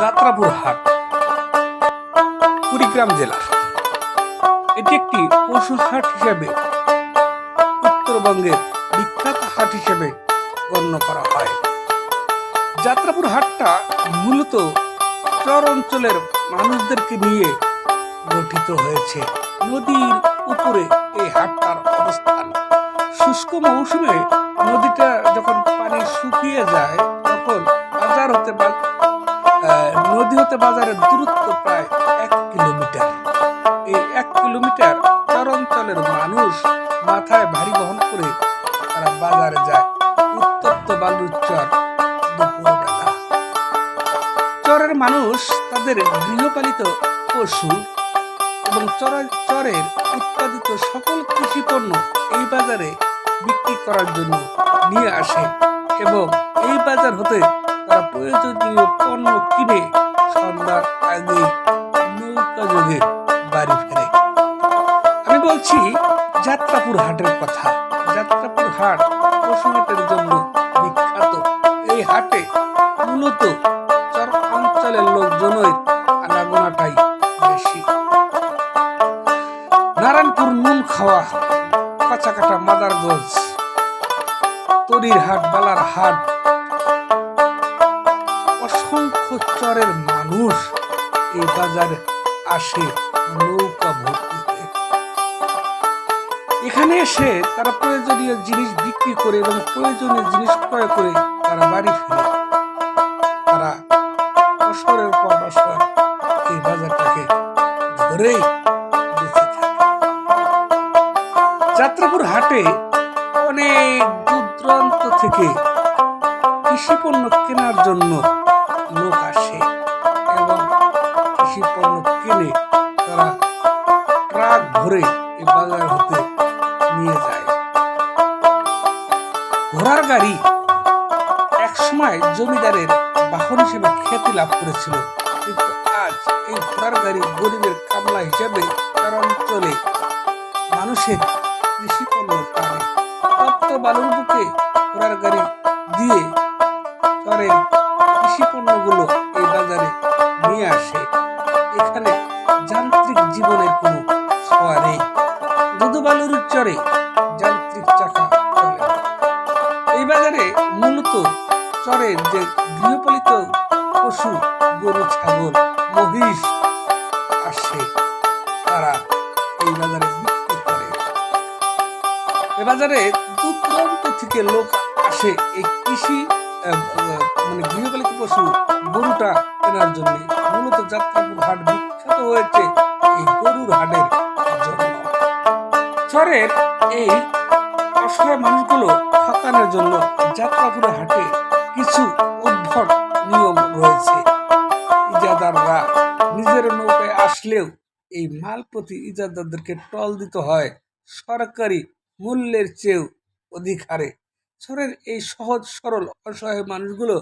যাত্রাপুর হাট, কুড়িগ্রাম জেলার এটি একটি পশু হাট হিসেবে উত্তরবঙ্গের বিখ্যাত হাট হিসেবে গণ্য করা হয়। যাত্রাপুর হাটটা মূলত চর অঞ্চলের মানুষদেরকে নিয়ে গঠিত হয়েছে। নদীর উপরে এই হাটটার অবস্থান। শুষ্ক মৌসুমে নদীটা যখন পানি শুকিয়ে যায় তারা বাজারে যায় উত্তপ্ত বালুর চর চরের মানুষ তাদের গৃহপালিত পশু এবং চরের উৎপাদিত সকল কৃষি পণ্য এই বাজারে বিক্রি করার জন্য নিয়ে আসে এবং এই বাজার হতে তারা প্রয়োজনীয় পণ্য কিনে সন্ধ্যার আগে নৌকা যোগে বাড়ি ফেরে। আমি বলছি যাত্রাপুর হাটের কথা। যাত্রাপুর হাট পশু হাটের জন্য বিখ্যাত। এই হাটে মূলত চর অঞ্চলের লোকজনের আনাগোনাটাই বেশি। নারায়ণপুর নুন খাওয়া কাঁচাকাটা মাদারগঞ্জ তরির হাট বালার হাট অসংখ্য চরের মানুষ এই বাজারে আসে নৌকা ভর্তি। এখানে এসে তারা প্রয়োজনীয় জিনিস বিক্রি করে এবং প্রয়োজনীয় জিনিস ক্রয় করে তারা বাড়ি ফিরে। তারা বছরের পর বছর এই বাজারটাকে থাকে। যাত্রাপুর হাটে অনেক দূর দূরান্ত থেকে কৃষি পণ্য কেনার জন্য লোক আসে এবং কৃষি পণ্য কিনে তারা ট্রাক ভরে এই বাজার হতে নিয়ে যায়। ঘোড়ার গাড়ি একসময় জমিদারের বাহন হিসেবে খ্যাতি লাভ করেছিল। কিন্তু আজ এই ঘোড়ার গাড়ি গরিবের কামলা হিসেবে তার অঞ্চলে মানুষের কৃষি পণ্য টানে তপ্ত বালুর বুকে ঘোড়ার গাড়ি দিয়ে চরের কৃষি পণ্যগুলো এই বাজারে নিয়ে আসে। চরে যান্ত্রিক চাকা চলে। এই বাজারে মূলত চরের যে গৃহপালিত পশু, গরু, ছাগল, মহিষ আসে, তারা এই বাজারে বিক্রি করে। এ বাজারে দূর দূরান্ত থেকে লোক আসে এই কৃষি মানে গৃহপালিত পশু গরুটা কেনার জন্য। মূলত যাত্রাপুর হাট বিখ্যাত হয়েছে চরের এই অসহায় মানুষগুলো ঠকানোর জন্য যাত্রাপুরে হাটে কিছু উদ্ভট নিয়ম রয়েছে। ইজাদাররা নিজের নৌকায় আসলেও এই মাল প্রতি ইজাদারদেরকে টল দিতে হয়। সরকারি মূল্যের চেয়েও অধিক হারে। শহরের এই সহজ সরল অসহায় মানুষগুলো